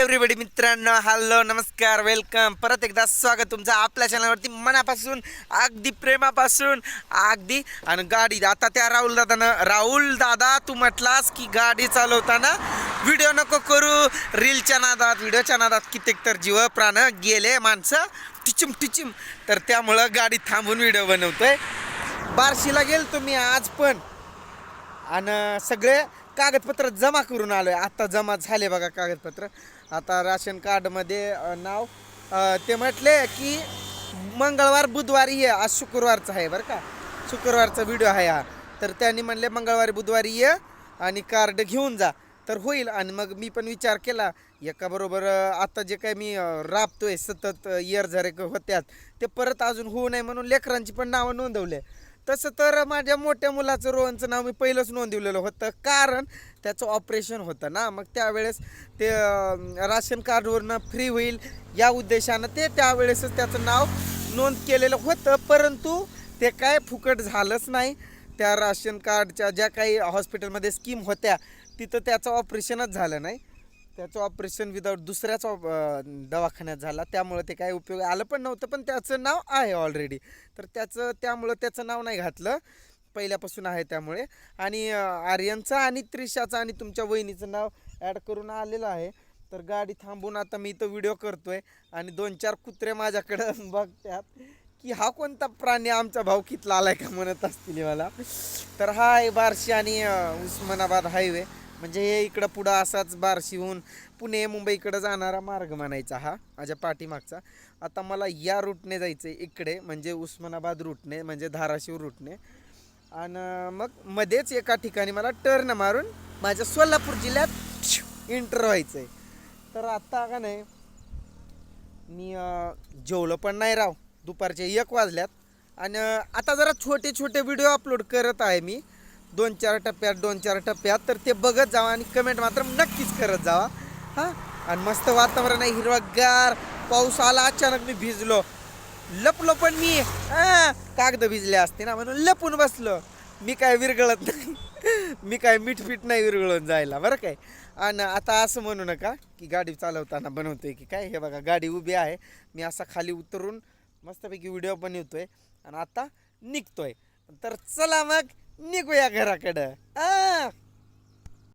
Everybody मित्रांनो hello नमस्कार welcome परत एकदा स्वागत तुमचं आपल्या चॅनलवरती मनापासून अगदी प्रेमापासून अगदी. आणि गाडी आता त्या राहुल दादानं राहुल दादा तू म्हटलास की गाडी चालवताना व्हिडिओ नको करू. रीलच्या नादात व्हिडिओच्या नादात कित्येक तर जीव प्राण गेले माणसं. टिचिम टिचिम. तर त्यामुळं गाडी थांबून व्हिडिओ बनवतोय. बार्शीला गेल तुम्ही आज पण. आणि सगळे कागदपत्र जमा करून आलो आहे आत्ता जमा झाले बघा कागदपत्र. आता राशन कार्डमध्ये नाव ते म्हटले की मंगळवार बुधवारी ये आज शुक्रवारचा आहे बरं का. शुक्रवारचा व्हिडिओ आहे हा. तर त्यांनी म्हणले मंगळवारी बुधवारी ये आणि कार्ड घेऊन जा. तर होईल आणि मग मी पण विचार केला एकाबरोबर आता जे काही मी राबतोय सतत इयर झरे होत्यात ते परत अजून होऊ नये म्हणून लेकरांची पण नावं नोंदवले. तसं तर माझ्या मोठ्या मुलाचं रोहनचं नाव मी पहिलंच नोंदवलेलं होतं. कारण त्याचं ऑपरेशन होतं ना. मग त्यावेळेस ते राशन कार्डवरनं फ्री होईल या उद्देशानं ते त्यावेळेसच त्याचं नाव नोंद केलेलं होतं. परंतु ते काय फुकट झालंच नाही. त्या राशन कार्डच्या ज्या काही हॉस्पिटलमध्ये स्कीम होत्या तिथं त्याचं ऑपरेशनच झालं नाही. त्याचं ऑपरेशन विदाऊट दुसऱ्याच दवाखान्यात झाला. त्यामुळं ते काय उपयोग आलं पण नव्हतं पण त्याचं नाव आहे ऑलरेडी तर त्याचं त्यामुळं त्याचं नाव नाही घातलं. पहिल्यापासून आहे त्यामुळे. आणि आर्यनचं आणि त्रिशाचं आणि तुमच्या वहिनीचं नाव ॲड करून आलेलं आहे. तर गाडी थांबून आता मी इथं व्हिडिओ करतो आहे आणि दोन चार कुत्रे माझ्याकडं बघतात की हा कोणता प्राणी आमचा भाऊ कितला आला आहे का म्हणत असतील मला. तर हा आहे बार्शी आणि उस्मानाबाद हायवे म्हणजे हे इकडं पुढं असाच बार्शीहून पुणे मुंबईकडं जाणारा मार्ग म्हणायचा हा माझ्या पाठीमागचा. आता मला या रूटने जायचं आहे इकडे म्हणजे उस्मानाबाद रूटने म्हणजे धाराशिव रूटने. आणि मग मध्येच एका ठिकाणी मला टर्न मारून माझ्या सोलापूर जिल्ह्यात इंटर व्हायचं आहे तर आत्ता का नाही मी जेवलं पण नाही राव दुपारचे एक वाजल्यात. आणि आता जरा छोटे छोटे व्हिडिओ अपलोड करत आहे मी. दोन चार टप्प्यात दोन चार टप्प्यात. तर ते बघत जावा आणि कमेंट मात्र नक्कीच करत जावा. हां? आणि मस्त वातावरण आहे हिरवागार. पाऊस आला अचानक मी भिजलो. लपलो पण मी. कागद भिजले असते ना म्हणून लपून बसलो. मी काय विरगळत नाही. मी काय मीठपीठ नाही विरगळून जायला बरं काय? आणि आता असं म्हणू नका की गाडी चालवताना बनवतोय की काय? हे बघा गाडी उभी आहे. मी असा खाली उतरून मस्तपैकी व्हिडिओ बनवतोय. आणि आता निघतोय. तर चला मग. निघूया घराकडं आ